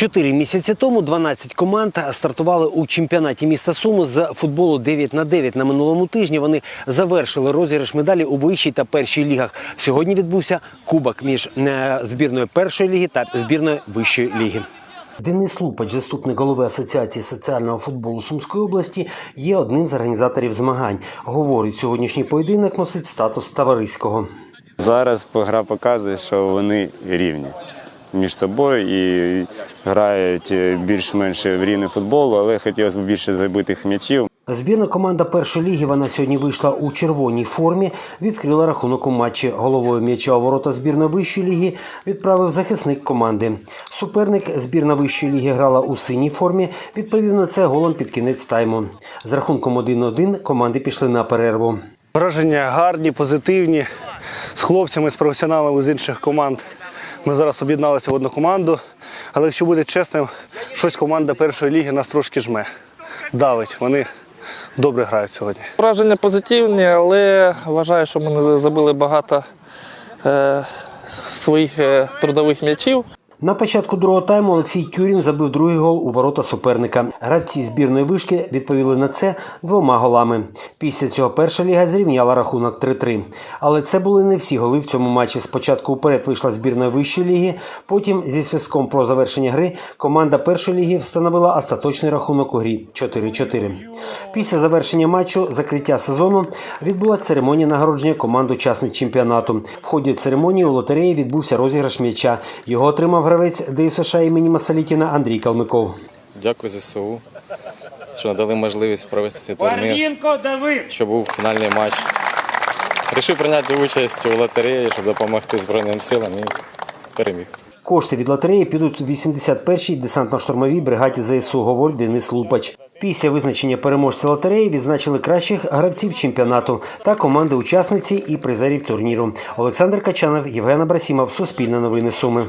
Чотири місяці тому 12 команд стартували у чемпіонаті міста Суму з футболу 9 на 9 На минулому тижні вони завершили розіграш медалі у вищій та першій лігах. Сьогодні відбувся кубок між е, збірною першої ліги та збірною вищої ліги. Денис Лупач, заступник голови Асоціації соціального футболу Сумської області, є одним з організаторів змагань. Говорить, сьогоднішній поєдинок носить статус товариського. Зараз гра показує, що вони рівні між собою і грають більш-менш в рівний футбол, але хотілося б більше забитих м'ячів. Збірна команда першої ліги вона сьогодні вийшла у червоній формі, відкрила рахунок у матчі. Головою м'яча у ворота збірної вищої ліги відправив захисник команди. Суперник збірна вищої ліги грала у синій формі. Відповів на це голом під кінець тайму. З рахунком 1-1 команди пішли на перерву. Враження гарні, позитивні. З хлопцями, з професіоналами з інших команд. Ми зараз об'єдналися в одну команду. Але якщо бути чесним, щось команда першої ліги нас трошки жме. Давить. Вони добре грають сьогодні. Враження позитивні, але вважаю, що ми не забили багато е, своїх е, трудових м'ячів. На початку другого тайму Олексій Тюрін забив другий гол у ворота суперника. Гравці збірної вишки відповіли на це двома голами. Після цього перша ліга зрівняла рахунок 3-3. Але це були не всі голи в цьому матчі. Спочатку вперед вийшла збірна вищої ліги. Потім зі свистком про завершення гри команда першої ліги встановила остаточний рахунок у грі 4-4. Після завершення матчу закриття сезону відбулася церемонія нагородження команд учасниць чемпіонату. В ході церемонії у лотереї відбувся розіграш м'яча. Його отримав гравець ДЮСШ імені Масалітіна Андрій Калмиков. Дякую ЗСУ, що надали можливість провести цей турнір, що був фінальний матч. Рішив прийняти участь у лотереї, щоб допомогти Збройним силам і переміг. Кошти від лотереї підуть 81-й десантно-штурмовій бригаді ЗСУ, говорить Денис Лупач. Після визначення переможця лотереї відзначили кращих гравців чемпіонату та команди-учасниці і призерів турніру. Олександр Качанов, Євген Абрасімов, Суспільне новини Суми.